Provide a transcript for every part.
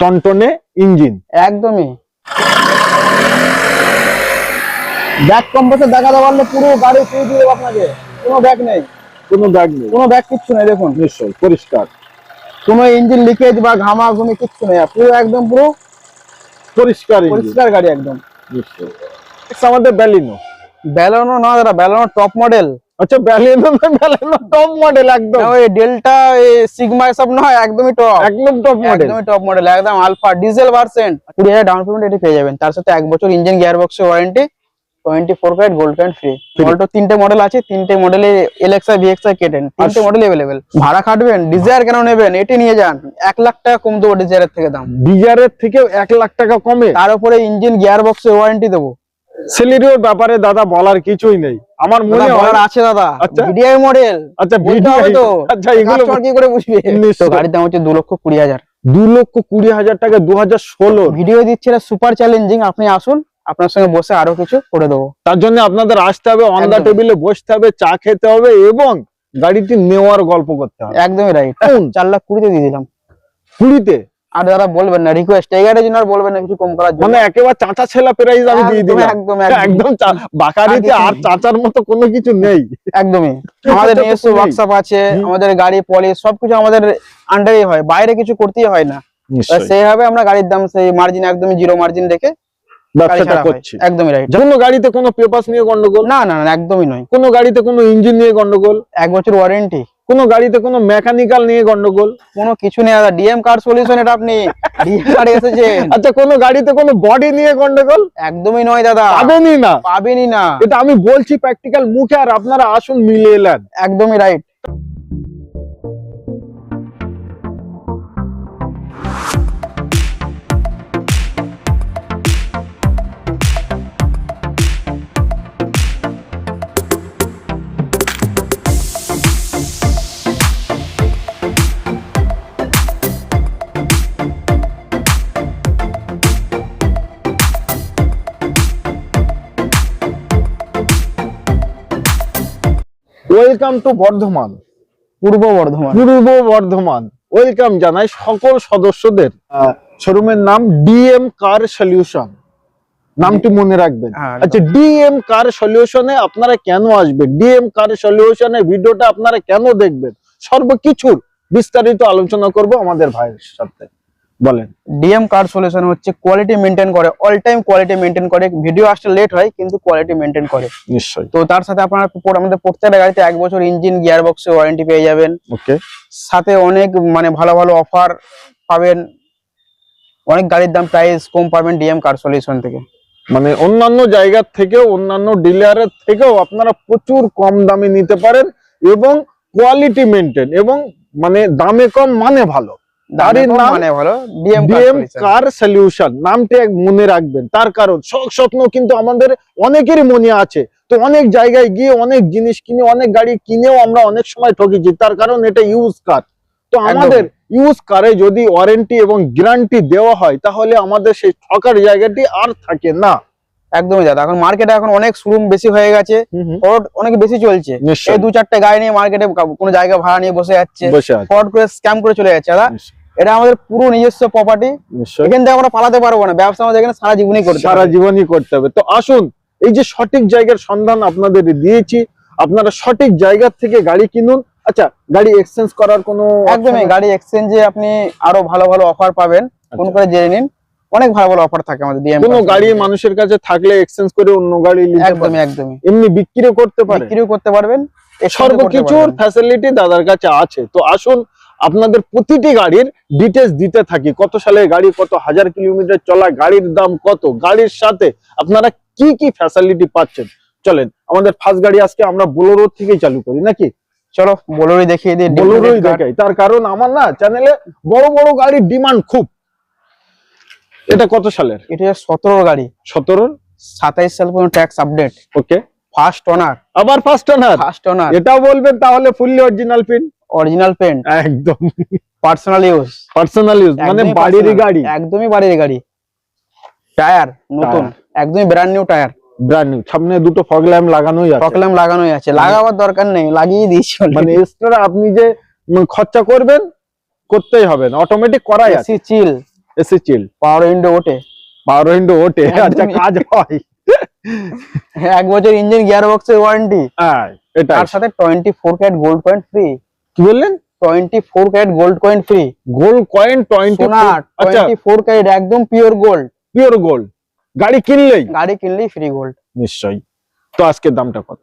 টনটনে engine. একদমই। Back কম্পাসে দেখাতে পারলে পুরো গাড়ি ফ্রি দিয়ে আপনাকে। কোনো ব্যাগ নেই। কোনো ব্যাগ নেই। কোনো ব্যাগ কিচ্ছু নেই দেখুন। নিশ্চয়ই পরিষ্কার। কোনো ইঞ্জিন লিকেজ বা ঘামা ঘুমি কিচ্ছু নেই পুরো একদম পুরো পরিষ্কার পরিষ্কার গাড়ি একদম। নিশ্চয়ই। আমাদের ব্যালিনো ব্যালানো না দাদা ব্যালানো টপ মডেল আচ্ছা ব্যালিনো না ব্যালিনো টপ মডেল একদম। ওই ডেল্টা সিগমা এসব নয় একদমই টপ একদম টপ মডেল একদমই টপ মডেল একদম আলফা ডিজেল কুড়ি হাজার ডাউন পেমেন্ট এটি পেয়ে যাবেন। তার সাথে এক বছর ইঞ্জিন গিয়ার বক্সের warranty twenty four carat gold coin free Alto তিনটে মডেল আছে তিনটে মডেলে এলএক্সআই ভিএক্সআই কেটেন। তিনটে মডেল অ্যাভেলেবেল ভাড়া খাটবেন ডিজায়ার কেন নেবেন? এটি নিয়ে যান। এক লাখ টাকা কম দেবো ডিজায়ারের থেকে দাম। ডিজারের থেকে এক লাখ টাকা কমে। তার উপরে ইঞ্জিন গিয়ার বক্সের ওয়ারেন্টি দেবো। সেলেরিওর ব্যাপারে দাদা বলার কিছুই নেই। আমার মনে হয় আছে দাদা। আচ্ছা। VDI model. আচ্ছা হবে তো। আচ্ছা এগুলো কি করে বুঝবে? তো গাড়ির দাম হচ্ছে দু লক্ষ কুড়ি হাজার। দু লক্ষ কুড়ি হাজার টাকা দু হাজার ষোলো। ভিডিও দিচ্ছে এটা সুপার চ্যালেঞ্জিং আপনি আসুন আপনার সঙ্গে বসে আরও কিছু করে দেবো। তার জন্য আপনাদের আসতে হবে অন দা টেবিলে বসতে হবে চা খেতে হবে এবং গাড়িটি নেওয়ার গল্প করতে হবে। একদমই রাইট? চার লাখ কুড়িতে দিয়ে দিলাম। কুড়িতে? আর দাদা বলবেন না রিকোয়েস্ট এই গাড়ির জন্য আর বলবেন না কিছু কম করার জন্য। মানে একেবারে চাচা ছেলা প্রাইস আমি দিয়ে একদম, একদম একদম। বাকারিতে আর চাচার মতো কোনো কিছু নেই। একদমই। আমাদের নিজস্ব ওয়ার্কশপ আছে আমাদের গাড়ি পলিশ সবকিছু আমাদের আন্ডারেই হয়। বাইরে কিছু করতেই হয় না। সেইভাবে আমরা গাড়ির দাম সেই মার্জিন একদমই জিরো মার্জিন রেখে ব্যবসাটা করছি। একদমই রাইট কোনো গাড়িতে কোনো পেপারস নিয়ে গন্ডগোল? না না না একদমই নয়। কোনো গাড়িতে কোনো ইঞ্জিন নিয়ে গন্ডগোল? এক বছর ওয়ারেন্টি কোনো গাড়িতে কোনো মেকানিক্যাল নিয়ে গন্ডগোল? কোনো কিছু নেই দাদা ডিএম কার সলিউশন এটা আপনি এসেছেন। আচ্ছা কোনো গাড়িতে কোনো বডি নিয়ে গন্ডগোল? একদমই নয় দাদা। পাবেনই না। পাবেনই না। এটা আমি বলছি প্র্যাকটিক্যাল মুখে আর আপনারা আসুন মিলে এলেন। একদমই right welcome to Bardhaman. Purba Bardhaman. Purba Bardhaman. Welcome জানাই সকল সদস্যদের। শোরুমের নাম ডিএম কার সলিউশন নামটি মনে রাখবেন। হ্যাঁ, আচ্ছা ডিএম কার সলিউশনে আপনারা কেন আসবেন? ডিএম কার সলিউশনে ভিডিওটা আপনারা কেন দেখবেন? সর্বকিছুর বিস্তারিত আলোচনা করব আমাদের ভাইয়ের সাথে। বলেন। ডিএম কার্ড সলিউশন হচ্ছে কোয়ালিটি মেনটেন করে অল টাইম কোয়ালিটি মেনটেন করে। ভিডিও আসতে লেট হয় কিন্তু কোয়ালিটি মেনটেন করে। নিশ্চয়ই। তো তার সাথে আপনার আমাদের প্রত্যেকটা গাড়িতে এক বছর ইঞ্জিন গিয়ার বক্সে ওয়ারেন্টি পেয়ে যাবেন। ওকে সাথে অনেক মানে ভালো ভালো অফার পাবেন। অনেক গাড়ির দাম প্রাইস কম পাবেন ডিএম কার সলিউশন থেকে। মানে অন্যান্য জায়গার থেকেও অন্যান্য ডিলারের থেকেও আপনারা প্রচুর কম দামে নিতে পারেন এবং কোয়ালিটি মেনটেন এবং মানে দামে কম মানে ভালো। নাম মানে ভালো DM DM car car solution নামটি মনে রাখবেন। তার কারণ শখ স্বপ্ন কিন্তু আমাদের অনেকেরই মনে আছে। তো অনেক জায়গায় গিয়ে অনেক জিনিস কিনে অনেক গাড়ি কিনেও আমরা অনেক সময় ঠকেছি তার কারণ এটা ইউজ কার তো আমাদের ইউজ কারে যদি ওয়ারেন্টি এবং গ্যারান্টি দেওয়া হয় তাহলে আমাদের সেই ঠকার জায়গাটি আর থাকে না। একদমই দাদা। এখন মার্কেটে এখন অনেক শোরুম বেশি হয়ে গেছে। ফ্রড অনেক বেশি চলছে। এই দু চারটে গাড়ি নিয়ে মার্কেটে কোনো জায়গা ভাড়া নিয়ে বসে যাচ্ছে। ফ্রড করে স্ক্যাম করে চলে যাচ্ছে। দাদা এটা আমাদের পুরো নিজস্ব প্রপার্টি এখান থেকে আমরা পালাতে পারব না ব্যবসা আমাদের এখানে সারা জীবনই করতে সারা জীবনই করতে হবে। তো আসুন এই যে সঠিক জায়গার সন্ধান আপনাদের দিয়েছি আপনারা সঠিক জায়গা থেকে গাড়ি কিনুন। আচ্ছা গাড়ি এক্সচেঞ্জ করার কোনো একদমই গাড়ি এক্সচেঞ্জে আপনি আরও ভালো ভালো অফার পাবেন। ফোন আচ্ছা। করে জেনে নিন। অনেক ভালো ভালো অফার থাকে আমাদের ডিএম কোনো গাড়ি মানুষের কাছে থাকলে এক্সচেঞ্জ করে অন্য গাড়ি নিতে একদমই একদমই। এমনি বিক্রিও করতে পারে। বিক্রিও করতে পারবেন সর্বকিছুর ফ্যাসিলিটি দাদার কাছে আছে। তো আসুন আপনাদের প্রতিটি গাড়ির ডিটেলস দিতে থাকি। কত সালের গাড়ি কত হাজার কিলোমিটার চলা গাড়ির দাম কত গাড়ির সাথে আপনারা কি কি ফ্যাসিলিটি পাচ্ছেন? চলেন আমাদের ফার্স্ট গাড়ি আজকে আমরা বোলোরো থেকেই চালু করি নাকি? চলো বোলোরই দেখিয়ে দিই বোলোরোই দেখাই তার কারণ আমার না চ্যানেলে বড় বড় গাড়ির ডিমান্ড খুব। এটা কত সালের? এটা সতেরো গাড়ি। সতেরো সাতাইশ সাল পর্যন্ত tax update okay first owner আবার ফার্স্ট ওনার ফার্স্ট ওনার এটাও বলবেন তাহলে fully original pin original paint একদম। পার্সোনাল ইউজ পার্সোনাল ইউজ মানে বাড়িরই গাড়ি। একদমই বাড়ির গাড়ি। টায়ার নতুন। একদমই brand new tyre brand new সামনে দুটো ফগ ল্যাম্প লাগানোই আছে। প্রকলেম লাগানোই আছে। লাগাবার দরকার নেই লাগিয়ে দিয়েছি মানে এক্সট্রা আপনি যে খরচা করবেন করতেই হবে না। অটোমেটিক করাই আছে। AC chill AC chill power window ওঠে। পাওয়ার উইন্ডো ওঠে আচ্ছা। কাজ হয়। এক বছর ইঞ্জিন গিয়ার বক্সের ওয়ারেন্টি হ্যাঁ এটা তার সাথে twenty four carat gold coin free কি বললেন? Twenty four carat gold coin free gold coin twenty সোনা আচ্ছা। টোয়েন্টি ফোর ক্যারেট একদম পিওর গোল্ড পিওর গোল্ড গাড়ি কিনলেই? গাড়ি কিনলেই ফ্রি গোল্ড নিশ্চয়ই। তো আজকের দামটা কত?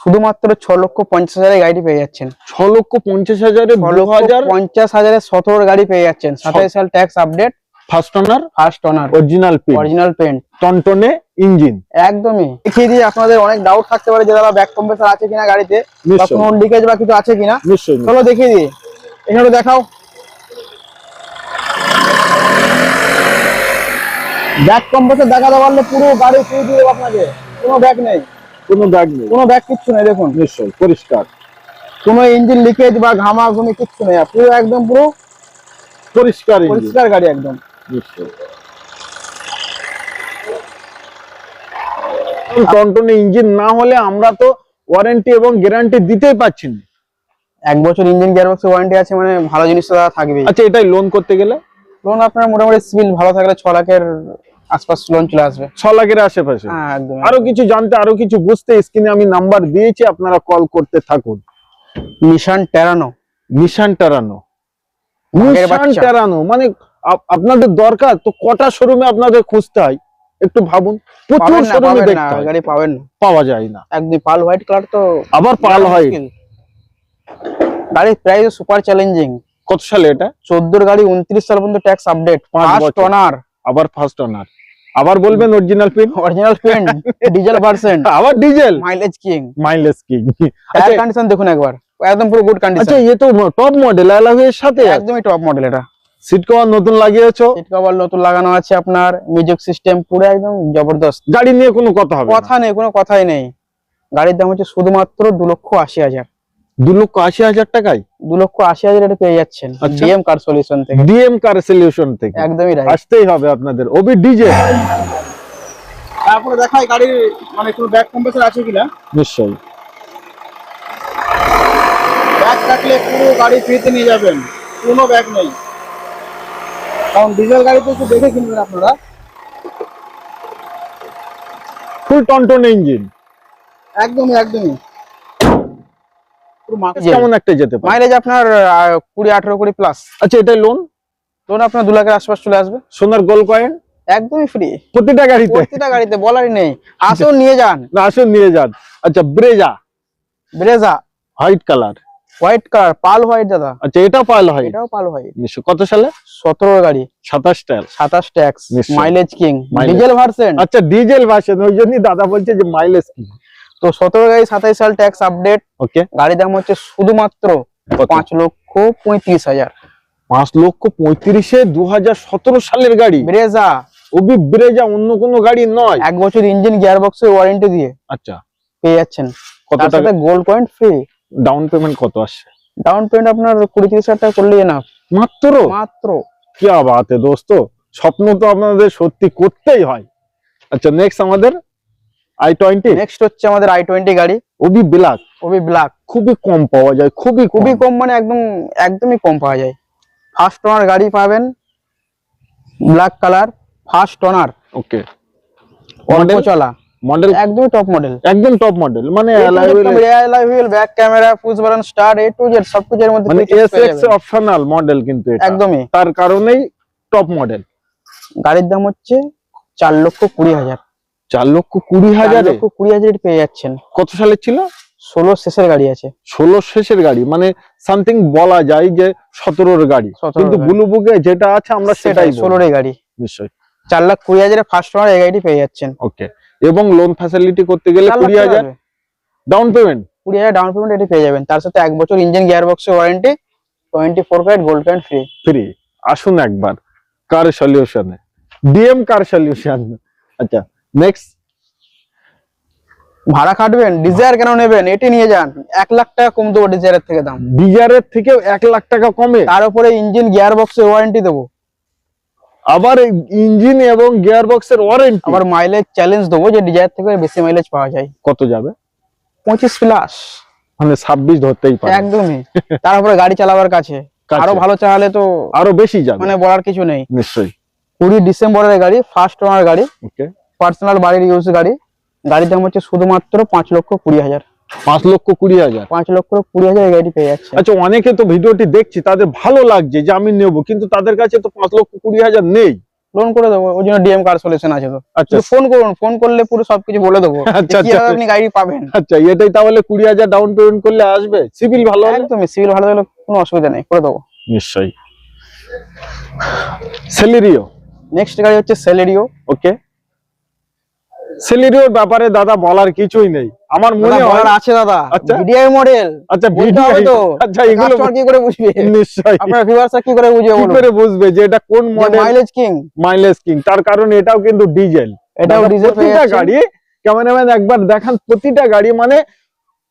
শুধুমাত্র ছ লক্ষ পঞ্চাশ হাজারের গাড়ি পেয়ে যাচ্ছেন। ছ লক্ষ পঞ্চাশ হাজারে হাজার পঞ্চাশ হাজারের সতেরোর গাড়ি পেয়ে যাচ্ছেন। সাতাইশ সাল tax update first owner first owner original original paint টনটনে engine. একদমই। দেখিয়ে দিয়ে আপনাদের অনেক ডাউট থাকতে পারে যে দাদা ব্যাক কম্প্রেসার আছে কিনা গাড়িতে বা কোনো লিকেজ বা কিছু আছে কিনা। নিশ্চয়ই চলো দেখিয়ে দিই। এখানে দেখাও। ব্যাক কম্প্রেসার দেখাতে পারলে পুরো গাড়ি ফ্রি দিয়ে দেবো আপনাকে। কোনো ব্যাক নেই। কোনো দাগ নেই। কোনো ব্যাক কিচ্ছু নেই দেখুন। নিশ্চয়ই পরিষ্কার। কোনো ইঞ্জিন লিকেজ বা ঘামা ঘুমি কিচ্ছু নেই। পুরো একদম পুরো পরিষ্কার পরিষ্কার গাড়ি একদম। নিশ্চয়ই। টনটনে ইঞ্জিন না হলে আমরা তো ওয়ারেন্টি এবং গ্যারান্টি দিতেই পাচ্ছি না। এক বছর ইঞ্জিন গিয়ারবক্স ওয়ারেন্টি আছে মানে ভালো জিনিস তো দাদা থাকবেই। আচ্ছা এটাই লোন করতে গেলে? লোন আপনার মোটামুটি সিভিল ভালো থাকলে ছ লাখের আশপাশ লোন চলে আসবে। ছ লাখের আশেপাশে? হ্যাঁ একদম। আরও কিছু জানতে আরও কিছু বুঝতে স্ক্রিনে আমি নাম্বার দিয়েছি আপনারা কল করতে থাকুন। নিশান টেরানো নিশান টারানো নিশান বাচ্চা। মানে আপনাদের দরকার তো কটা শোরুমে আপনাদের খুঁজতে হয়? একটু ভাবুন প্রচুর শোরুমে দেখতে হয়। গাড়ি পাবেন না। পাওয়া যায় না। একদম পাল হোয়াইট কালার তো আবার পাল হয় গাড়ির প্রাইস সুপার চ্যালেঞ্জিং কত সালে এটা? চোদ্দোর গাড়ি উনত্রিশ সাল পর্যন্ত ট্যাক্স আপডেট ফার্স্ট। ওনার আবার ফার্স্ট ওনার আবার বলবেন original pin original paint diesel version আবার ডিজেল মাইলেজ কিং মাইলেজ কি টায়ার আচ্ছা কন্ডিশন দেখুন একবার। একদম পুরো গুড আচ্ছা কন্ডিশন ये তো টপ মডেল অ্যালাউয়ের সাথে একদমই টপ মডেল এটা। সিট কভার নতুন লাগিয়েছো? সিট কভার নতুন লাগানো আছে আপনার মিউজিক সিস্টেম পুরো একদম জবরদস্ত। গাড়ি নিয়ে কোনো কথা হবে কথা নেই কোনো কথাই নেই। গাড়ির দাম হচ্ছে শুধুমাত্র দু লক্ষ আশি হাজার। দু লক্ষ আশি হাজার টাকায়? দু লক্ষ আশি হাজার এটা পেয়ে যাচ্ছেন। ডিএম কার সলিউশন থেকে। ডিএম কার সলিউশন থেকে। একদমই রাইট আসতেই হবে আপনাদের। ওবি ডিজে তারপরে দেখাই গাড়ির মানে কোনো ব্যাক কম্প্রেসার আছে কিনা? নিশ্চয়ই। ব্যাগ থাকলে পুরো গাড়ি ফ্রিতে নিয়ে যাবেন। কোনো ব্যাগ নেই। কারণ ডিজেল গাড়িতে একটু দেখে কিনবেন আপনারা। ফুল টনটন ইঞ্জিন একদমই একদমই। কেমন একটা যেতে পারে? মাইলেজ আপনার কুড়ি আঠারো কুড়ি প্লাস আচ্ছা এটা লোন লোন আপনার দু লাখের আশপাশ চলে আসবে। সোনার গোল কয়েন একদমই ফ্রি প্রতিটা গাড়িতে? প্রতিটা গাড়িতে বলারই নেই। আসুন নিয়ে যান। না আসুন নিয়ে যান। আচ্ছা Brezza Brezza white colour white colour pearl white দাদা। আচ্ছা এটা পাল হয় এটাও পাল হোয়াইট নিশ্চয় কত সালে? সতেরো গাড়ি। সাতাশ টায়ার সাতাশ tax mileage king diesel version আচ্ছা ডিজেল ভার্সন ওই জন্যই দাদা বলছে যে মাইলেজ কি তো সতেরো গাড়ি সাতাইশ সাল ট্যাক্স আপডেট ওকে গাড়ির দাম হচ্ছে শুধুমাত্র পাঁচ লক্ষ পঁয়ত্রিশ হাজার। পাঁচ লক্ষ পঁয়ত্রিশে দু হাজার সতেরো সালের গাড়ি। ব্রেজা। ওবি ব্রেজা অন্য কোনো গাড়ি নয়। এক বছর ইঞ্জিন গিয়ার বক্সের ওয়ারেন্টি দিয়ে আচ্ছা। পেয়ে যাচ্ছেন। কত টাকা? Gold point free down payment কত আসছে? ডাউন পেমেন্ট আপনার কুড়ি তিরিশ হাজার টাকা করলেই না মাত্র? মাত্র। কি বাত है দোস্ত? স্বপ্ন তো আপনাদের সত্যি করতেই হয়। আচ্ছা নেক্সট আমাদের আই টোয়েন্টি নেক্সট হচ্ছে আমাদের আই টোয়েন্টি গাড়ি। ওবি ব্ল্যাক ওবি ব্ল্যাক খুবই কম পাওয়া যায় খুবই খুবই কম মানে একদম একদমই কম পাওয়া যায়। ফার্স্ট ওনার গাড়ি পাবেন black colour first owner okay অল্প চলা। মডেল একদমই টপ মডেল একদম টপ মডেল মানে back camera push button start A to Z সবকিছুর মধ্যে মানে এসএক্স অপশনাল মডেল কিন্তু এটা। একদমই। তার কারণেই টপ মডেল গাড়ির দাম হচ্ছে চার লক্ষ কুড়ি হাজার। চার লক্ষ কুড়ি হাজারে? লক্ষ কুড়ি হাজার পেয়ে যাচ্ছেন। কত সালের ছিল? ষোলো শেষের গাড়ি আছে। ষোলো শেষের গাড়ি মানে সামথিং বলা যায় যে সতেরোর গাড়ি। 17 কিন্তু গাড়ি। ব্লু বুকে যেটা আছে আমরা সেটাই। ষোলোর গাড়ি। নিশ্চয়ই। চার লাখ কুড়ি হাজারে ফার্স্ট ওনার এই গাড়িটি পেয়ে যাচ্ছেন। ওকে এবং লোন ফ্যাসিলিটি করতে গেলে কুড়ি হাজার। ডাউন পেমেন্ট কুড়ি হাজার ডাউন পেমেন্ট এটি পেয়ে যাবেন। তার সাথে এক বছর ইঞ্জিন গিয়ার বক্সের warranty twenty four carat gold coin free free আসুন একবার। কার সলিউশনে ডিএম কার সলিউশন আচ্ছা নেক্সট ভাড়া খাটবেন ডিজায়ার কেন নেবেন? এটি নিয়ে যান। এক লাখ টাকা কম দেবো ডিজায়ারের থেকে দাম। ডিজারের থেকে এক লাখ টাকা কমে। তার উপরে ইঞ্জিন গিয়ার বক্সের ওয়ারেন্টি দেবো। আবার ইঞ্জিন এবং গিয়ার বক্সের ওয়ারেন্টি আবার মাইলেজ চ্যালেঞ্জ দেবো যে ডিজায়ার থেকে বেশি মাইলেজ পাওয়া যায়। কত যাবে? পঁচিশ প্লাস মানে ছাব্বিশ ধরতেই পারে। একদমই। তারপরে গাড়ি চালাবার কাছে। কাছে। আরও ভালো চালালে তো আরও বেশি যাবে। মানে বলার কিছু নেই। নিশ্চয়ই। কুড়ি ডিসেম্বরের গাড়ি ফার্স্ট ওনার গাড়ি। পার্সোনাল বাড়ির ইউজ গাড়ি। গাড়ির দাম হচ্ছে শুধুমাত্র পাঁচ লক্ষ কুড়ি হাজার। পাঁচ লক্ষ কুড়ি হাজার। পাঁচ লক্ষ কুড়ি হাজার গাড়িটি পেয়ে যাচ্ছে। আচ্ছা অনেকে তো ভিডিওটি দেখছি তাদের ভালো লাগছে যে আমি নেব কিন্তু তাদের কাছে তো পাঁচ লক্ষ কুড়ি হাজার নেই। লোন করে দেবো ওই জন্য ডিএম কার সলিউশন আছে তো। আচ্ছা। ফোন করুন ফোন করলে পুরো সবকিছু বলে দেবো। আচ্ছা, কীভাবে আচ্ছা। আপনি গাড়ি পাবেন। আচ্ছা এটাই তাহলে কুড়ি হাজার ডাউন পেমেন্ট করলে আসবে? সিভিল ভালো একদমই সিভিল ভালো কোনো অসুবিধা নেই করে দেবো। নিশ্চয়ই। সেলেরিও নেক্সট গাড়ি হচ্ছে সেলেরিও ওকে সেলেরিওর ব্যাপারে দাদা বলার কিছুই নেই। আমার মনে হয় বলার আছে দাদা আচ্ছা। ভিডিআই মডেল আচ্ছা বলতে ভিডিও হবে তো আচ্ছা এগুলো কাস্টমার কি করে বুঝবে নিশ্চয়ই আপনার ভিউয়ার্সরা কি করে বুঝবে কি বলুন করে বুঝবে যে এটা কোন model mileage king mileage king তার কারণ এটাও কিন্তু ডিজেল এটাও দাদা, ডিজেল পেয়ে প্রতিটা যাচ্ছে গাড়ি ক্যামেরাম্যান একবার দেখান প্রতিটা গাড়ি মানে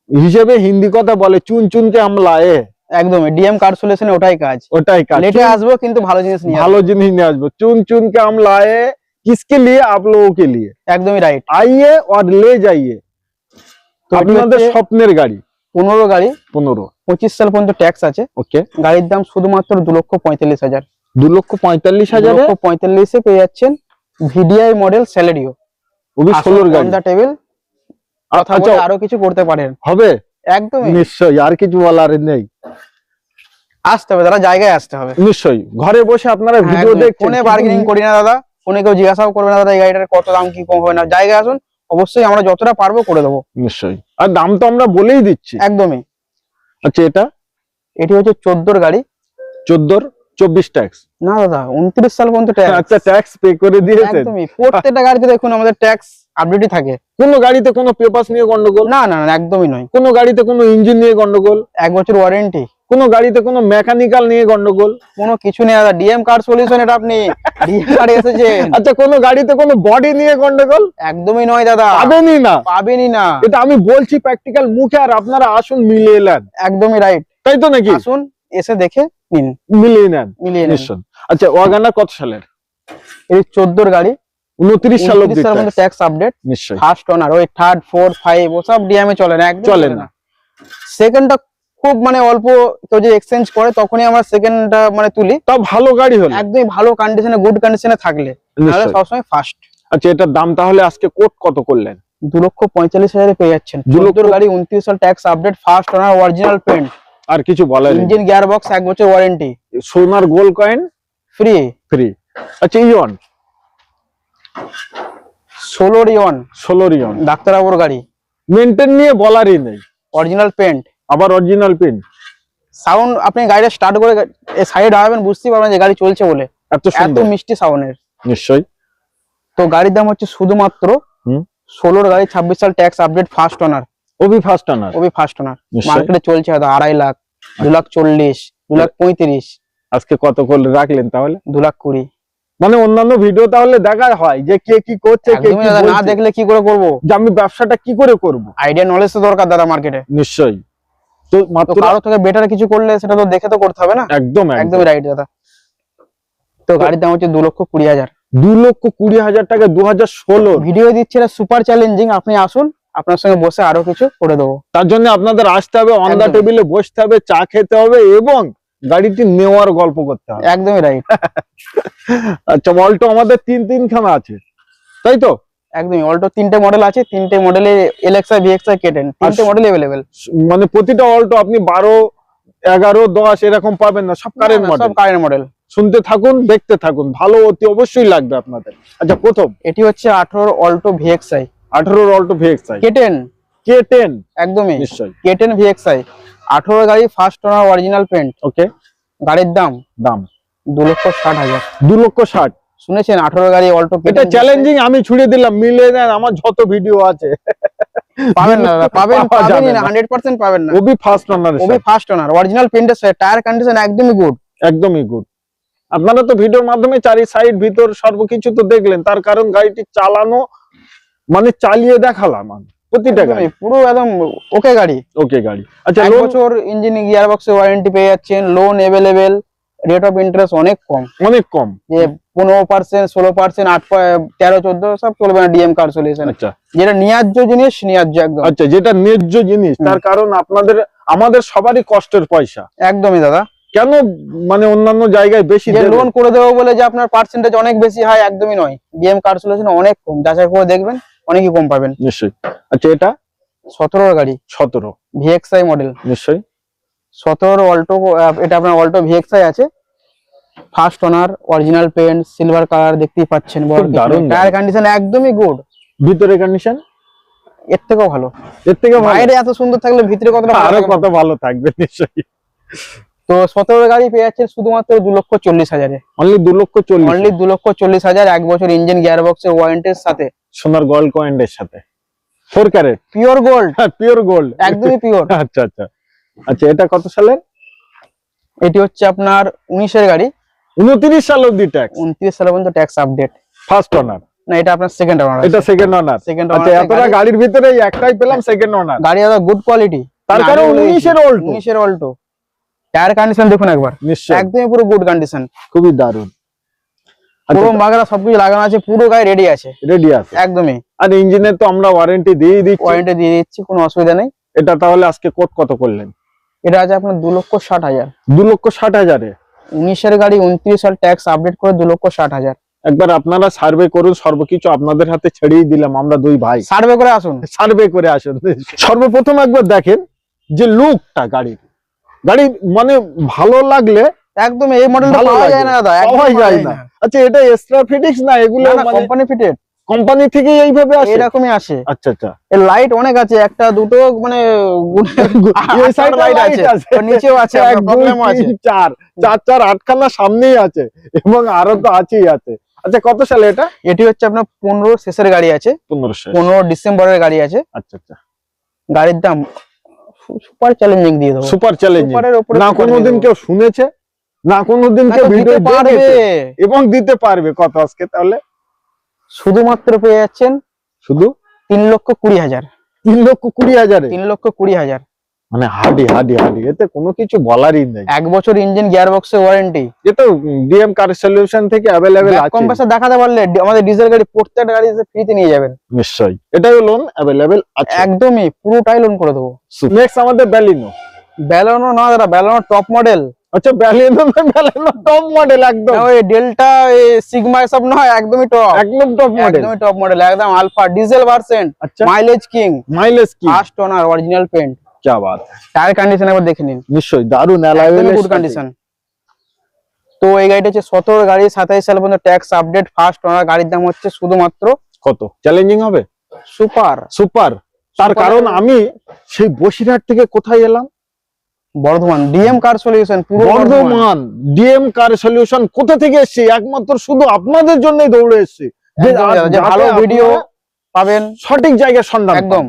হিসেবে হিন্দি কথা বলে চুন চুনকে আমলায়ে একদমই ডিএম কার সলিউশন ওটাই কাজ ওটাই কাজ লেটে আসবো কিন্তু ভালো জিনিস নিয়ে ভালো জিনিস নিয়ে আসবো চুন चुन के हम लाए किसके लिए आप लोगों के लिए আসবো। একদমই রাইট आइए और ले जाइए তো এটি আপনাদের স্বপ্নের গাড়ি। পনেরো গাড়ি। পনেরো। পঁচিশ সাল পর্যন্ত ট্যাক্স আছে। ওকে গাড়ির দাম শুধুমাত্র দু লক্ষ পঁয়তাল্লিশ হাজার। দু লক্ষ পঁয়তাল্লিশ হাজারে? লক্ষ পঁয়তাল্লিশে পেয়ে যাচ্ছেন ভিডিআই মডেল স্যালারিও ওবি ষোলোর গাড়ি। টেবিল আচ্ছা আরও কিছু করতে পারেন। হবে? একদমই। নিশ্চয়ই আর কিছু বলার নেই। আসতে হবে দাদা জায়গায় আসতে হবে। নিশ্চয়ই ঘরে বসে আপনারা ভিডিও একদমই। দেখছেন। ফোনে বার্গেনিং করি না দাদা। ফোনে কেউ জিজ্ঞাসাও করবে না দাদা এই গাড়িটার কত দাম কি কম হবে না। জায়গায় আসুন অবশ্যই আমরা যতটা পারব করে দেবো। নিশ্চয়ই। আর দাম তো আমরা বলেই দিচ্ছি। একদমই। আচ্ছা এটা? এটি হচ্ছে চোদ্দোর গাড়ি। চোদ্দোর চব্বিশ ট্যাক্স। না দাদা উনত্রিশ সাল পর্যন্ত আচ্ছা ট্যাক্স পে করে একদমই। প্রত্যেকটা গাড়িতে দেখুন আমাদের ট্যাক্স আপডেটই থাকে। কোনো গাড়িতে কোনো পেপারস নিয়ে গন্ডগোল? না না না একদমই নয়। কোনো গাড়িতে কোনো ইঞ্জিন নিয়ে গন্ডগোল? এক বছর ওয়ারেন্টি কোনো গাড়িতে কোনো মেকানিক্যাল নিয়ে গন্ডগোল? কোনো কিছু নেই দাদা ডিএম কার সলিউশন এটা আপনি ডিএম কার এসেছেন। আচ্ছা কোনো গাড়িতে কোনো বডি নিয়ে গন্ডগোল? একদমই নয় দাদা। পাবেনই না। পাবেনই না। এটা আমি বলছি প্র্যাকটিক্যাল মুখে আর আপনারা আসুন মিলিয়ে নেন। একদমই রাইট তাই তো নাকি? আসুন এসে দেখে নিন। মিলিয়ে নেন। মিলিয়ে নিন। আচ্ছা ওয়াগানা কত সালের? এই চোদ্দোর গাড়ি। উনত্রিশ সাল tax। ট্যাক্স আপডেট নিশ্চয় ফার্স্ট ওনার ওই থার্ড ফোর ফাইভ ও ওসব ডিএমএ চলে না একদম চলে। না। সেকেন্ডটা খুব মানে অল্প কেউ যে এক্সচেঞ্জ করে তখনই আমরা সেকেন্ডটা মানে তুলি। তাও ভালো গাড়ি হলো? একদমই ভালো কন্ডিশনে গুড কন্ডিশনে থাকলে। তাহলে সবসময় ফার্স্ট আচ্ছা এটার দাম তাহলে আজকে কোট কত করলেন? দু লক্ষ পঁয়তাল্লিশ হাজারে পেয়ে যাচ্ছেন। দু লক্ষ- গাড়ি উনত্রিশ সাল tax update first owner original paint আর কিছু বলার। ইঞ্জিন গিয়ার বক্স এক বছর ওয়ারেন্টি সোনার গোল কয়েন ফ্রি ফ্রি আচ্ছা ইয়ন ষোলোর ইয়ন ষোলোর ইয়ন ডাক্তারবাবুর গাড়ি। মেনটেন নিয়ে বলারই নেই। অরিজিনাল পেন্ট আবার অরিজিনাল পিন সাউন্ড আপনি গাড়িটা স্টার্ট করে সাইড দাঁড়াবেন বুঝতেই পারবেন যে গাড়ি চলছে বলে। এত এত মিষ্টি সাউন্ডের নিশ্চয়ই। তো গাড়ির দাম হচ্ছে শুধুমাত্র। ষোলোর গাড়ি ছাব্বিশ সাল tax update first owner OB first owner OB first owner মার্কেটে চলছে হয়তো আড়াই লাখ দু লাখ চল্লিশ দু লাখ পঁয়ত্রিশ। আজকে কত করে রাখলেন তাহলে? দু লাখ কুড়ি। মানে অন্যান্য ভিডিও তাহলে দেখা হয় যে কে কি করছে কে কি না দেখলে কি করে করব? যে আমি ব্যবসাটা কি করে করব? আইডিয়া নলেজ তো দরকার দাদা মার্কেটে নিশ্চয়ই। তো মাত্র কারও থেকে বেটার কিছু করলে সেটা তো দেখে তো করতে হবে না? একদম একদম। রাইট দাদা তো গাড়ির দাম হচ্ছে দু লক্ষ কুড়ি হাজার। দু লক্ষ কুড়ি হাজার টাকা দু হাজার ষোলো। ভিডিও দিচ্ছে এটা সুপার চ্যালেঞ্জিং আপনি আসুন আপনার সঙ্গে বসে আরও কিছু করে দেবো। তার জন্য আপনাদের আসতে হবে অন দা টেবিলে বসতে হবে চা খেতে হবে এবং গাড়িটি নেওয়ার গল্প করতে হবে। একদমই রাইট আচ্ছা অল্টো আমাদের তিন তিনখানা আছে। তাই তো? একদমই অল্টো তিনটে মডেল আছে তিনটে মডেলে এলএক্সআই ভিএক্সআই কেটেন তিনটে মডেল অ্যাভেলেবেল মানে প্রতিটা অল্টো আপনি বারো এগারো দশ এরকম পাবেন না সব কারেন্ট মডেল সব কারেন্ট মডেল শুনতে থাকুন দেখতে থাকুন ভালো অতি অবশ্যই লাগবে আপনাদের। আচ্ছা প্রথম। এটি হচ্ছে আঠারোর অল্টো ভিএক্সআই আঠারোর Alto VXI K ten K ten একদমই। নিশ্চয়ই। কেটেন ভিএক্সআই আঠারো গাড়ি first owner original paint okay গাড়ির দাম দাম? দু লক্ষ ষাট হাজার। দু লক্ষ ষাট। শুনেছেন আঠারো গাড়ি অল্টো এটা চ্যালেঞ্জিং আমি ছুড়ে দিলাম মিলে নেন আমার যত ভিডিও আছে। পাবেন না পাবেন না পাবেন না। OB first runner OB first owner original পেন্টের tyre condition একদমই গুড একদমই গুড আপনারা তো ভিডিওর মাধ্যমে চারি সাইড ভিতর সর্বকিছু তো দেখলেন তার কারণ গাড়িটি চালানো মানে চালিয়ে দেখালাম আমি প্রতিটা গাড়ি। পুরো একদম ওকে গাড়ি। ওকে গাড়ি। আচ্ছা এক লোন বছর ইঞ্জিন গিয়ার বক্সে ওয়ারেন্টি পেয়ে যাচ্ছেন loan available rate of interest অনেক কম। অনেক কম। যে পনেরো পার্সেন্ট ষোলো পার্সেন্ট আট তেরো চোদ্দ সব চলবে না ডিএম কার সলিউশন আচ্ছা। যেটা ন্যায্য জিনিস ন্যায্য একদম। আচ্ছা যেটা ন্যায্য জিনিস তার কারণ আপনাদের আমাদের সবারই কষ্টের পয়সা। একদমই দাদা। কেন মানে অন্যান্য জায়গায় বেশি লোন করে দেবো বলে যে আপনার পার্সেন্টেজ অনেক বেশি হয় একদমই নয়। ডিএম কার্ড সলিউশন অনেক কম। যাচাই করে দেখবেন অনেকই কম পাবেন। নিশ্চয়ই। আচ্ছা এটা? সতেরোর গাড়ি। সতেরো। ভিএক্সআই মডেল নিশ্চয়ই। সতেরোর অল্টো এটা আপনার অল্টো ভিএক্সআই আছে। First owner original paint silver colour দেখতেই পাচ্ছেন টায়ার কন্ডিশন একদমই গুড ভিতরে কন্ডিশন এর থেকেও ভালো। এর থেকে বাইরে এত সুন্দর থাকলে ভিতরে ভালো আরও? কত ভালো থাকবে নিশ্চয়ই। তো সতেরো গাড়ি পেয়ে যাচ্ছেন শুধুমাত্র দু লক্ষ চল্লিশ হাজারে। অনলি দু লক্ষ চল্লিশ। অনলি দু লক্ষ চল্লিশ হাজার এক বছর ইঞ্জিন গিয়ার বক্সের ওয়ারেন্টির সাথে। সোনার গোল্ড কয়েন্ডের সাথে। ফোর ক্যারেট পিওর গোল্ড হ্যাঁ পিওর গোল্ড একদমই পিওর আচ্ছা আচ্ছা। আচ্ছা এটা কত সালের? এটি হচ্ছে আপনার উনিশের গাড়ি। উনত্রিশ সাল অব্দি ট্যাক্স উনত্রিশ সালে পর্যন্ত ট্যাক্স আপডেট ফার্স্ট অনার না এটা আপনার সেকেন্ড ওনার এটা সেকেন্ড অনার সেকেন্ড আচ্ছা এতটা গাড়ির ভিতরে একটাই পেলাম সেকেন্ড অনার গাড়ি দাদা গুড কোয়ালিটি তার কারণ উনিশের ওল্ড উনিশের অল্টো টায়ার কন্ডিশন দেখুন একবার। একদমই পুরো গুড কন্ডিশন খুবই দারুণ। আচ্ছা পুরো বাগড়া সবকিছু লাগানো আছে পুরো গাড়ি রেডি আছে। রেডি আছে। একদমই। আর ইঞ্জিনের তো আমরা ওয়ারেন্টি দিয়ে দিচ্ছি। ওয়ারেন্টি দিয়ে দিচ্ছি কোনো অসুবিধা নেই। এটা তাহলে আজকে কোট কত করলেন? এটা আছে আপনার দু লক্ষ ষাট হাজার। দু লক্ষ ষাট হাজারে। উনিশের গাড়ি উনত্রিশ সাল ট্যাক্স আপডেট করে দু লক্ষ ষাট হাজার। একবার আপনারা সার্ভে করুন সর্বকিছু আপনাদের হাতে ছেড়েই দিলাম আমরা দুই ভাই। সার্ভে করে আসুন। সার্ভে করে আসুন। সর্বপ্রথম একবার দেখেন যে লুকটা গাড়ির। গাড়ি মানে ভালো লাগলে একদম এই মডেল ভালো পাওয়া যায় না দাদা পাওয়া যায় না। আচ্ছা এটা এক্সট্রা ফিটিক্স না এগুলো কোম্পানি ফিটেড কোম্পানি থেকে এইভাবে আসে? এরকমই আসে। আচ্ছা আচ্ছা। এর লাইট অনেক আছে একটা দুটো মানে এই সাইডে লাইট আছে। নিচেও আছে এক প্রবলেম আছে। চার চার চার আটখানা সামনেই আছে এবং আরও তো আছেই আছে। আচ্ছা কত সালে এটা? এটি হচ্ছে আপনার পনেরো শেষের গাড়ি আছে। পনেরোশো পনেরো ডিসেম্বরের গাড়ি আছে। আচ্ছা আচ্ছা। গাড়ির দাম সুপার চ্যালেঞ্জিং দিয়ে দেবো। Super challenging. না কোনোদিন কেউ শুনেছে না কোনোদিন কেউ ভিডিও পারবে। এবং দিতে পারবে কত আজকে তাহলে। শুধুমাত্র পেয়ে যাচ্ছেন শুধু? তিন লক্ষ কুড়ি হাজার। তিন লক্ষ কুড়ি হাজারে? তিন লক্ষ কুড়ি হাজার। মানে হাডি হাডি হাডি এতে কোনো কিছু বলারই নেই। এক বছর ইঞ্জিন গিয়ার বক্সের ওয়ারেন্টি এ তো ডিএম কার সলিউশন থেকে অ্যাভেলেবেল আছে। কম্পাসে দেখাতে পারলে আমাদের ডিজেল গাড়ি প্রত্যেকটা গাড়ি ফ্রিতে নিয়ে যাবেন। নিশ্চয়ই। এটাও লোন অ্যাভেলেবেল আছে। একদমই পুরোটাই লোন করে দেবো। নেক্সট আমাদের ব্যালিনো ব্যালানো না দাদা ব্যালানো টপ মডেল আচ্ছা ব্যালেনো না ব্যালেনো টপ মডেল একদম। ওই ডেল্টা সিগমা সব নয় একদমই টপ একদম টপ মডেল একদমই টপ মডেল একদম Alpha diesel version mileage king mileage king first owner original paint যা বাত। টায়ার কন্ডিশন একবার দেখে নিন। নিশ্চয়ই দারুণ অ্যালাইভেল গুড কন্ডিশন তো এই গাড়িটা হচ্ছে 17 গাড়ি 27 সাল পর্যন্ত ট্যাক্স আপডেট ফার্স্ট ওনার গাড়ির দাম হচ্ছে শুধুমাত্র কত? চ্যালেঞ্জিং হবে? সুপার সুপার তার কারণ আমি সেই বসিরহাট থেকে কোথায় এলাম? Bardhaman DM car solution Bardhaman. DM car solution কোথা থেকে এসেছি? একমাত্র শুধু আপনাদের জন্যই দৌড়ে এসেছি। ভালো ভিডিও পাবেন। সঠিক জায়গায় সন্ধান একদম।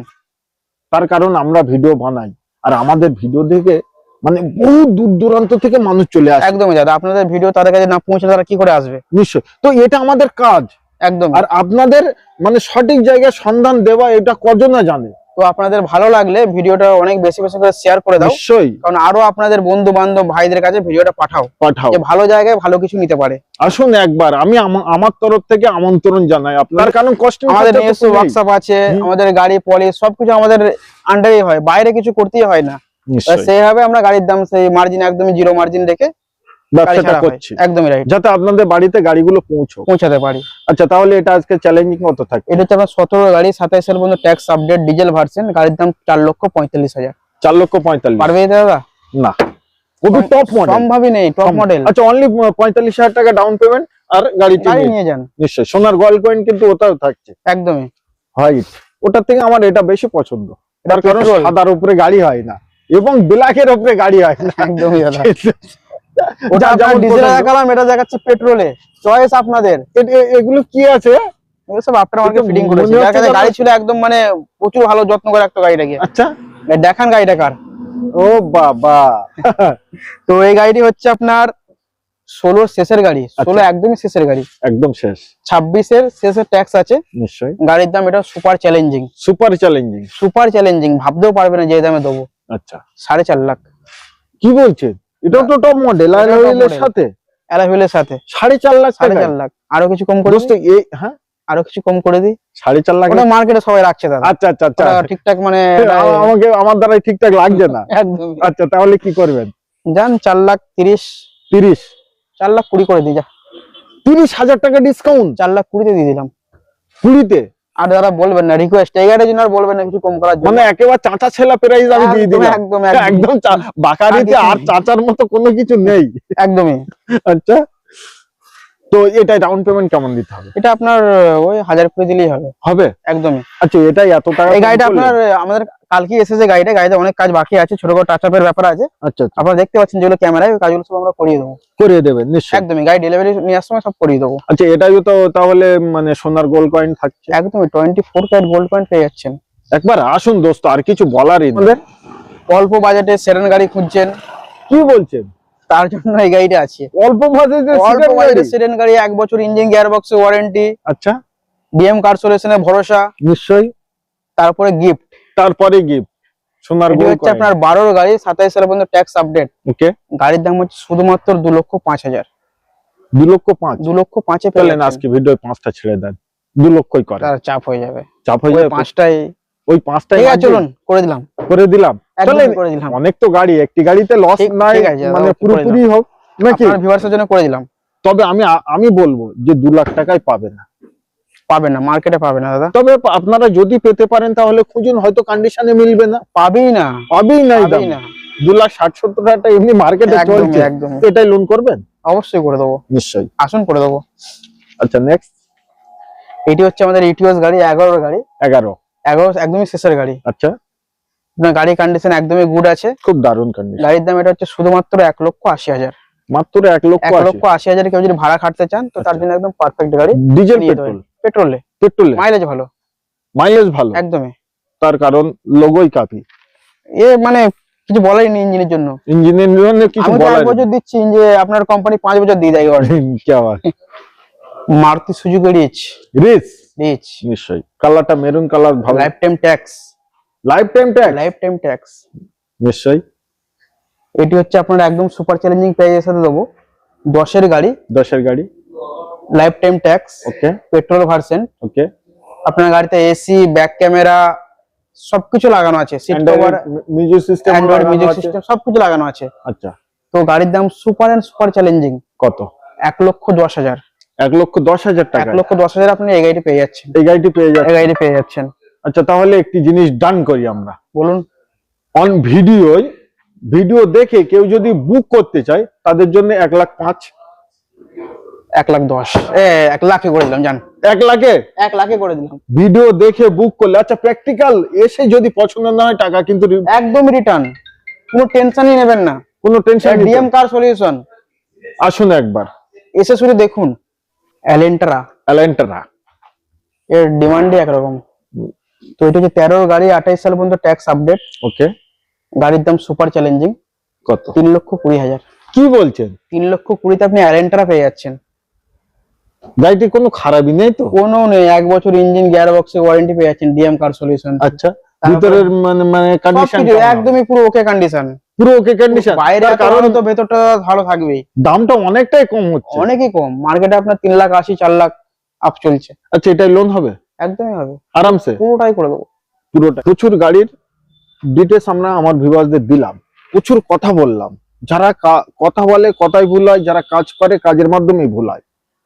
তার কারণ আমরা ভিডিও বানাই। আর আমাদের ভিডিও দেখে মানে বহু দূর দূরান্ত থেকে মানুষ চলে আসে। একদমই দাদা আপনাদের ভিডিও তাদের কাছে না পৌঁছে তারা কি করে আসবে? নিশ্চয় তো এটা আমাদের কাজ। একদম। আর আপনাদের মানে সঠিক জায়গায় সন্ধান দেওয়া এটা কজনা জানে? তো আপনাদের ভালো লাগলে ভিডিওটা অনেক বেশি বেশি করে শেয়ার করে দাও। নিশ্চয়ই কারণ আরও আপনাদের বন্ধু বান্ধব ভাইদের কাছে ভিডিওটা পাঠাও। পাঠাও। যে ভালো জায়গায় ভালো কিছু নিতে পারে। আসুন একবার আমি আমার তরফ থেকে আমন্ত্রণ জানাই। আপনার কারণ কষ্ট আমাদের নিজস্ব আছে আমাদের গাড়ি পলিশ সবকিছু আমাদের আন্ডারেই হয়। বাইরে কিছু করতেই হয় না। সেইভাবে আমরা গাড়ির দাম সেই মার্জিন একদমই জিরো মার্জিন রেখে ব্যবসাটা করছি। একদমই রাইট যাতে আপনাদের বাড়িতে গাড়িগুলো পৌঁছো পৌঁছাতে পারি। আচ্ছা তাহলে এটা আজকে চ্যালেঞ্জিং কত থাকে এটা হচ্ছে আপনার সতেরো গাড়ি সাতাইশ সাল পর্যন্ত ট্যাক্স আপডেট ডিজেল ভার্সন গাড়ির দাম চার লক্ষ পঁয়তাল্লিশ হাজার। চার লক্ষ পঁয়তাল্লিশ। পারবে দাদা? না। ওটা টপ মডেল সম্ভবই নেই টপ মডেল আচ্ছা অনলি পঁয়তাল্লিশ হাজার টাকা ডাউন পেমেন্ট আর গাড়িটি নিয়ে- যান। নিশ্চয় সোনার গোল্ড কয়েন কিন্তু ওটাও থাকছে। একদমই। হোয়াইট ওটার থেকে আমার এটা বেশি পছন্দ। এটা তার কারণ সাদার উপরে গাড়ি হয় না। এবং ব্ল্যাকের উপরে গাড়ি হয় না। একদমই ওটা ওটা যেমন ডিজেল দেখালাম এটা দেখাচ্ছি পেট্রোলে চয়েস আপনাদের। এগুলো কি আছে? সব আপনার মার্কেট ফিটিং করেছে গাড়ি ছিল একদম মানে প্রচুর ভালো যত্ন করে গাড়িটাকে। আচ্ছা। দেখান গাড়িটা কার। ও বাবা। তো এই গাড়িটি হচ্ছে আপনার ষোলোর শেষের গাড়ি। ষোলো আচ্ছা। একদমই শেষের গাড়ি। একদম শেষ। ছাব্বিশের শেষের ট্যাক্স আছে। নিশ্চয়ই। গাড়ির দাম এটা super challenging super challenging super challenging ভাবতেও পারবে না যে দামে দেবো। আচ্ছা। সাড়ে চার লাখ। কি বলছেন? এটাও তো টপ মডেল model। সাথে? অ্যালাহুইলের সাথে। সাড়ে চার লাখ সাড়ে টাকা চার লাখ। আরও কিছু কম করে দোস্ত এই হ্যাঁ? আরও কিছু কম করে দিই? সাড়ে চার লাখ ওটা মার্কেটে সবাই রাখছে দাদা। আচ্ছা আচ্ছা আচ্ছা ঠিকঠাক মানে আমাকে আমার দ্বারাই ঠিকঠাক লাগছে না। একদম আচ্ছা তাহলে কি করবেন? যান চার লাখ তিরিশ। তিরিশ। চার লাখ কুড়ি করে দিই যা। তিরিশ হাজার টাকা ডিসকাউন্ট চার লাখ কুড়িতে দিয়ে দিলাম। কুড়িতে? আর দাদা বলবেন না রিকোয়েস্ট এই গাড়ির জন্য আর বলবেন না কিছু কম করার জন্য। মানে একেবারে চাচা ছেলা প্রাইস আমি দিয়ে একদম দিলাম। একদম একদম। বাকারিতে আর চাচার মতো কোনো কিছু নেই। একদমই। আচ্ছা। তো এটা ডাউন পেমেন্ট কেমন দিতে হবে? এটা আপনার ওই হাজার করে দিলেই হবে। হবে? একদমই। আচ্ছা এটাই এত টাকা এই গাড়িটা আপনার আমাদের কালকে এসেছে গাড়িটা গাড়িতে অনেক কাজ বাকি আছে ছোট বড় টাচ আপের ব্যাপার আছে। আচ্ছা আচ্ছা। আপনারা দেখতে পাচ্ছেন যেগুলো ক্যামেরায় ওই কাজগুলো সব আমরা করিয়ে দেবো। করিয়ে দেবেন নিশ্চয়ই। একদমই গাড়ি ডেলিভারি আসার সময় সব করিয়ে দেবো। আচ্ছা এটাই তো তাহলে মানে সোনার গোল্ড কয়েন থাকছে। একদমই twenty four carat gold point পেয়ে যাচ্ছেন। একবার আসুন দোস্ত আর কিছু বলারই অল্প বাজেটে সেরেন গাড়ি খুঁজছেন। কি বলছেন? তার জন্য এই গাড়িটা আছে। অল্প বাজেটে sedan গাড়ি? এক বছর ইঞ্জিন গিয়ার বক্সে ওয়ারেন্টি আচ্ছা ডিএম কার সলিউশনে ভরসা নিশ্চয়ই। তারপরে গিফট তারপরে গিফট সোনার এটি হচ্ছে আপনার বারোর গাড়ি সাতাইশ সালের পর্যন্ত ট্যাক্স আপডেট ওকে গাড়ির দাম হচ্ছে শুধুমাত্র দু লক্ষ পাঁচ হাজার। দু লক্ষ পাঁচ? দু লক্ষ পাঁচে পেয়ে চলেন যাচ্ছেন। আজকে ভিডিও পাঁচটা ছেড়ে দেন। দু লক্ষই করে। তার চাপ হয়ে যাবে। চাপ হয়ে যাবে। পাঁচটাই ওই পাঁচটাই ঠিক চলুন করে দিলাম। করে দিলাম। একদম করে দিলাম। অনেক তো গাড়ি একটি গাড়িতে লস নাই মানে পুরোপুরি হোক নাকি? ভিউয়ার্সের জন্য করে দিলাম। তবে আমি আমি বলব যে দু লাখ টাকায় পাবে না। পাবে না মার্কেটে পাবে না দাদা। তবে আপনারা যদি পেতে পারেন তাহলে খুঁজুন হয়তো কন্ডিশনে মিলবে না। পাবেই না। পাবেই দাম। না। দু লাখ ষাট সত্তর হাজার এমনি মার্কেটে চলছে। একদমই। তো এটাই লোন করবেন? অবশ্যই করে দেবো। নিশ্চয়ই। আসুন করে দেবো। আচ্ছা নেক্সট এটি হচ্ছে আমাদের ইটিওস গাড়ি এগারো গাড়ি। এগারো। এগারো একদমই শেষের গাড়ি। আচ্ছা। গাড়ির কন্ডিশন একদমই গুড আছে। খুব দারুণ কন্ডিশন গাড়ির দাম এটা হচ্ছে শুধুমাত্র এক লক্ষ আশি হাজার। মাত্র এক লক্ষ এক লক্ষ আশি হাজার কেউ যদি ভাড়া খাটতে চান তো তার জন্য একদম পারফেক্ট গাড়ি ডিজেল পেট্রোল পেট্রোলে পেট্রোলে মাইলেজ ভালো। মাইলেজ ভালো? একদমই। তার কারণ লোগোই কাপি। এ মানে কিছু বলাই নেই ইঞ্জিনের জন্য। ইঞ্জিনের জন্য কিছু আমি তো বছর দিচ্ছি যে আপনার কোম্পানি পাঁচ বছর দিয়ে দেয়। কি আবার? Maruti Suzuki Ritz. Ritz Ritz নিশ্চয়ই। কালারটা মেরুন কালার ভালো। Lifetime tax lifetime tax lifetime tax নিশ্চয়ই। এটি হচ্ছে আপনার একদম সুপার চ্যালেঞ্জিং প্রাইজের সাথে দেবো। দশের গাড়ি। দশের গাড়ি। Lifetime tax okay petrol version okay আপনার গাড়িতে এসি ব্যাক ক্যামেরা সবকিছু লাগানো আছে। Seat cover music system Android music system সবকিছু লাগানো আছে। আচ্ছা। তো গাড়ির দাম সুপার এন্ড সুপার চ্যালেঞ্জিং কত? এক লক্ষ দশ হাজার। এক লক্ষ দশ হাজার টাকা। এক লক্ষ দশ হাজার আপনি এই গাড়িটি পেয়ে যাচ্ছেন। এই গাড়িটি পেয়ে এই যাচ্ছে গাড়িটি পেয়ে যাচ্ছেন। আচ্ছা তাহলে একটি জিনিস ডান করি আমরা। বলুন। অন ভিডিও ভিডিও দেখে কেউ যদি বুক করতে চায় তাদের জন্য এক লাখ পাঁচ। এক লাখ দশ। এ এক লাখে করে দিলাম জান এক লাখে? এক লাখে করে দিলাম। ভিডিও দেখে বুক করলে আচ্ছা প্র্যাকটিক্যাল এসে যদি পছন্দ না হয় টাকা কিন্তু একদম রিটার্ন কোনো টেনশনই নেবেন না। কোনো টেনশন ডিএম কার সলিউশন আসুন একবার। এসে শুধু দেখুন। অ্যালেন্ট্রা অ্যালেন্টারা এর ডিমান্ডই একরকম। তো এটা হচ্ছে তেরোর গাড়ি আঠাইশ সাল পর্যন্ত ট্যাক্স আপডেট ওকে। গাড়ির দাম সুপার চ্যালেঞ্জিং কত? তিন লক্ষ কুড়ি হাজার। কি বলছেন? তিন লক্ষ কুড়িতে আপনি অ্যালেন্ট্রা পেয়ে যাচ্ছেন। গাড়িটির কোনো খারাপই নেই তো? কোনো নেই এক বছর ইঞ্জিন গিয়ার বক্সে ওয়ারেন্টি পেয়ে যাচ্ছেন ডিএম কার সলিউশন আচ্ছা ভিতরের মানে মানে কন্ডিশন একদমই পুরো ওকে কন্ডিশন পুরো ওকে কন্ডিশন বাইরে কারণ তো ভেতরটা ভালো থাকবেই। দামটা অনেকটাই কম হচ্ছে। অনেকই কম। মার্কেটে আপনার তিন লাখ আশি চার লাখ আপ চলছে। আচ্ছা এটাই লোন হবে? একদমই হবে। আরামসে? পুরোটাই করে দেবো। পুরোটা প্রচুর গাড়ির ডিটেলস আমরা আমার ভিউয়ারদের দিলাম। প্রচুর কথা বললাম। যারা কথা বলে কথাই ভুল হয় যারা কাজ করে কাজের মাধ্যমে ভুল হয়।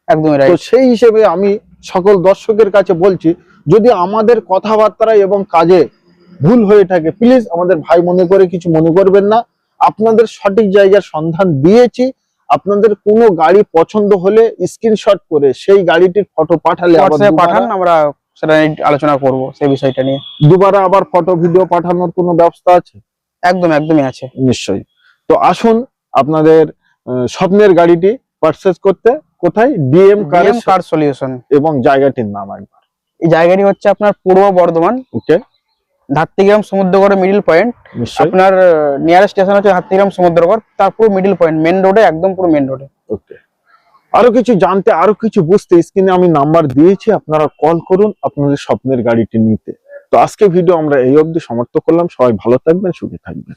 একদমই তো সেই হিসেবে আমি সকল দর্শকের কাছে বলছি যদি আমাদের কথাবার্তা এবং কাজে ভুল হয়ে থাকে। প্লিজ আমাদের ভাই মনে করে কিছু মনে করবেন না। আপনাদের সঠিক জায়গার সন্ধান দিয়েছি। আপনাদের কোনো গাড়ি পছন্দ হলে স্ক্রিনশট করে সেই গাড়িটির ফটো পাঠালে পাঠান আমরা সেটা আলোচনা করব সেই বিষয়টা নিয়ে। দুবারা আবার ফটো ভিডিও পাঠানোর কোনো ব্যবস্থা আছে? একদম একদমই আছে। নিশ্চয়ই। তো আসুন আপনাদের স্বপ্নের গাড়িটি পারচেস করতে। কোথায়? ডিএম কার সলিউশন এবং জায়গাটির নাম একবার। এই জায়গাটি হচ্ছে আপনার পূর্ব Bardhaman. Okay Dhatrigram Samudragarh middle point আপনার নিয়ারেস্ট স্টেশন হচ্ছে ধাত্রিগ্রাম সমুদ্রগড়। তার পুরো মিডিল পয়েন্ট মেন রোডে একদম পুরো মেন রোডে ওকে আরও কিছু জানতে আরও কিছু বুঝতে স্ক্রিনে আমি নাম্বার দিয়েছি আপনারা কল করুন আপনাদের স্বপ্নের গাড়িটি নিতে। তো আজকে ভিডিও আমরা এই অবধি সমাপ্ত করলাম। সবাই ভালো থাকবেন সুখে থাকবেন।